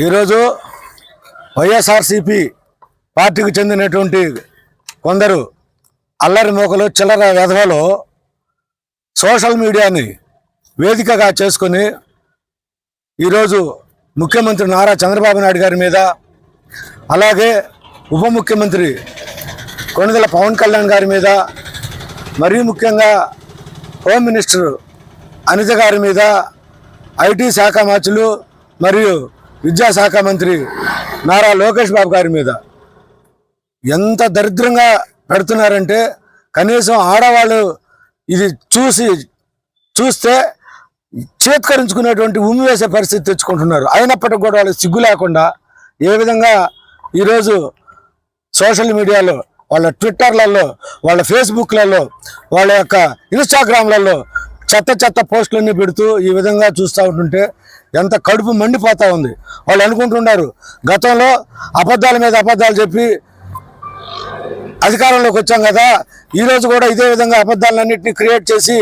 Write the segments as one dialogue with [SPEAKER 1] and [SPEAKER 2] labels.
[SPEAKER 1] ఈరోజు వైఎస్ఆర్సిపి పార్టీకి చెందినటువంటి కొందరు అల్లరి మోకలు చిల్లర వెధవలు సోషల్ మీడియాని వేదికగా చేసుకొని ఈరోజు ముఖ్యమంత్రి నారా చంద్రబాబు నాయుడు గారి మీద అలాగే ఉప ముఖ్యమంత్రి కొణిదెల పవన్ కళ్యాణ్ గారి మీద మరీ ముఖ్యంగా హోమ్ మినిస్టర్ అనిత గారి మీద ఐటీ శాఖ మంత్రులు మరియు విద్యాశాఖ మంత్రి నారా లోకేష్ బాబు గారి మీద. ఎంత దరిద్రంగా పెడుతున్నారంటే కనీసం ఆడవాళ్ళు ఇది చూసి చూస్తే చేత్కరించుకునేటువంటి ఉమ్మి వేసే పరిస్థితి తెచ్చుకుంటున్నారు. అయినప్పటికీ కూడా వాళ్ళు సిగ్గు లేకుండా ఏ విధంగా ఈరోజు సోషల్ మీడియాలో వాళ్ళ ట్విట్టర్లలో వాళ్ళ ఫేస్బుక్లలో వాళ్ళ యొక్క ఇన్స్టాగ్రామ్లలో చెత్త చెత్త పోస్టులన్నీ పెడుతూ ఈ విధంగా చూస్తూ ఉంటుంటే ఎంత కడుపు మండిపోతూ ఉంది. వాళ్ళు అనుకుంటున్నారు గతంలో అబద్ధాల మీద అబద్ధాలు చెప్పి అధికారంలోకి వచ్చాం కదా ఈరోజు కూడా ఇదే విధంగా అబద్ధాలన్నింటినీ క్రియేట్ చేసి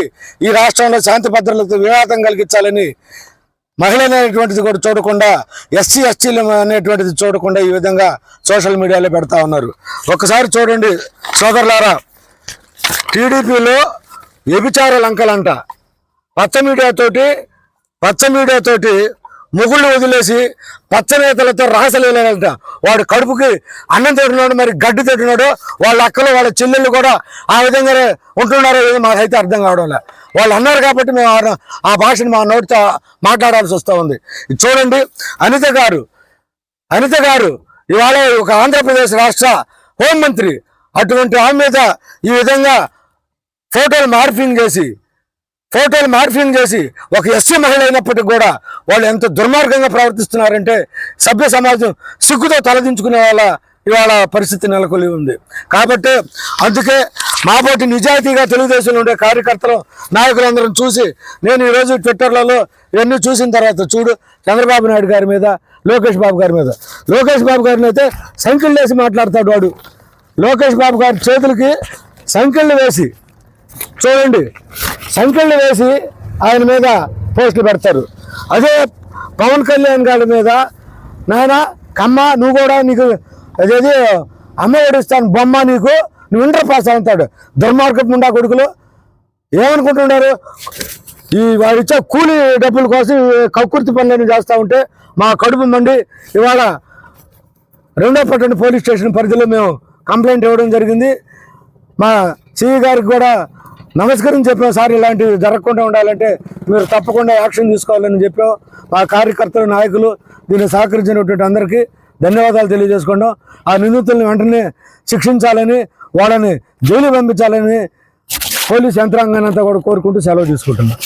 [SPEAKER 1] ఈ రాష్ట్రంలో శాంతి భద్రతలకు వివాదం కలిగించాలని మహిళ అనేటువంటిది కూడా చూడకుండా ఎస్సీ ఎస్టీలు అనేటువంటిది చూడకుండా ఈ విధంగా సోషల్ మీడియాలో పెడతా ఉన్నారు. ఒకసారి చూడండి సోదరులారా టీడీపీలో వ్యభిచార లంకలంట. పచ్చ మీడియాతోటి పచ్చ మీడియాతోటి ముగుళ్ళు వదిలేసి పచ్చ నేతలతో రాసలేదంట వాడు కడుపుకి అన్నం తింటున్నాడు మరి గడ్డి తింటున్నాడు వాళ్ళ అక్కలు వాళ్ళ చెల్లెళ్ళు కూడా ఆ విధంగానే ఉంటున్నారో ఏదో మాకైతే అర్థం కావడం లే వాళ్ళు అన్నారు కాబట్టి మేము ఆ- భాషను మా నోటితో మాట్లాడాల్సి వస్తూ ఉంది. ఇది చూడండి అనిత గారు అనిత గారు ఇవాళ ఒక ఆంధ్రప్రదేశ్ రాష్ట్ర హోంమంత్రి. అటువంటి ఆమె మీద ఈ విధంగా ఫోటోలు మార్పింగ్ చేసి ఫోటోలు మార్ఫింగ్ చేసి ఒక ఎస్సీ మహిళ అయినప్పటికీ కూడా వాళ్ళు ఎంత దుర్మార్గంగా ప్రవర్తిస్తున్నారంటే సభ్య సమాజం సిగ్గుతో తలదించుకునే వాళ్ళ ఇవాళ పరిస్థితి నెలకొలి ఉంది. కాబట్టి అందుకే మాబోటి నిజాయితీగా తెలుగుదేశంలో ఉండే కార్యకర్తలు నాయకులందరం చూసి నేను ఈరోజు ట్విట్టర్లలో ఇవన్నీ చూసిన తర్వాత చూడు చంద్రబాబు నాయుడు గారి మీద లోకేష్ బాబు గారి మీద. లోకేష్ బాబు గారిని అయితే సంఖ్యలు వేసి మాట్లాడతాడు వాడు. లోకేష్ బాబు గారి చేతులకి సంఖ్యలు వేసి చూడండి. సంఖ్యలు వేసి ఆయన మీద పోస్టులు పెడతారు. అదే పవన్ కళ్యాణ్ గారి మీద నాయన కమ్మ నువ్వు కూడా నీకు అదేది అమ్మ ఒడిస్తాను బొమ్మ నీకు నువ్వు ఇంటర్ పాస్ అవుతాడు దుర్మార్గపు ఉండా కొడుకులు. ఏమనుకుంటున్నారు? ఈ వాడు ఇచ్చే కూలి డబ్బుల కోసం కక్కుర్తి పనులను చేస్తూ ఉంటే మా కడుపు మండి. ఇవాళ రెండో పట్టణ పోలీస్ స్టేషన్ పరిధిలో మేము కంప్లైంట్ ఇవ్వడం జరిగింది. మా సిఈ గారికి కూడా నమస్కారం చెప్పాం సార్ ఇలాంటివి జరగకుండా ఉండాలంటే మీరు తప్పకుండా యాక్షన్ తీసుకోవాలని చెప్పాం మా కార్యకర్తలు నాయకులు దీన్ని సహకరించినటువంటి అందరికీ ధన్యవాదాలు తెలియజేసుకుంటాం ఆ నిందితుల్ని వెంటనే శిక్షించాలని వాళ్ళని జైలు పంపించాలని పోలీస్ యంత్రాంగాన్ని అంతా కూడా కోరుకుంటూ సెలవు తీసుకుంటున్నాం.